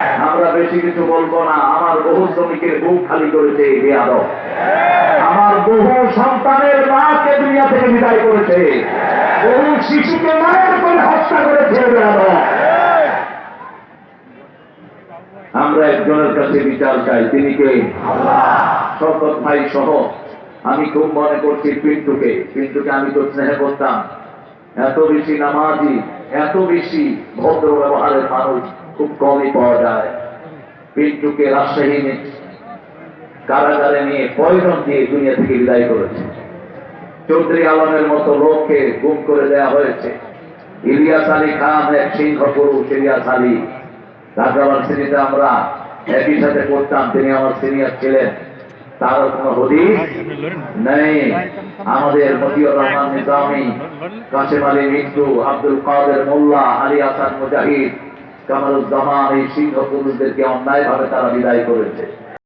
আমরা বেশি কিছু বলব না। আমার বহু শ্রমিকের বুক খালি করেছে আমার বহু সন্তানের মাকে দুনিয়া থেকে বিদায় করেছে। বহু শিশুকে মায়ের করে হত্যা করেছে আমরা একজনের কাছে বিচার চাই তিনি কে? শপথ ভাই সহ। আমি খুব মনে করছি পিন্টুকে। পিন্টুকে আমি তো স্নেহ করতাম। এত বেশি নামাজি এত বেশি ভদ্র ব্যবহারের মানুষ। খুব কমই পাওয়া যায়। পিন্টুকে রাজশাহী কারাগারে নিয়ে পয়জন দিয়ে দুনিয়া থেকে বিদায় করেছে। চৌধুরী আলমের মতো লোককে গুম করে দেওয়া হয়েছে। ইলিয়াস আলী খান এক সিংহ পুরুষ ইলিয়াস আলী। আমার শ্রেণীতে আমরা একই সাথে পড়তাম, তিনি আমার সিনিয়র ছিলেন। তারও কোনো হদিস নেই। আমাদের মতিউর রহমান নিজামী, কাশেম আলী মিন্টু, আব্দুল কাদের মোল্লা, আলী হাসান মুজাহিদ কামারুজ্জামান এই সিংহ পুরুষদেরকে অন্যায়ভাবে তারা বিদায় করেছে।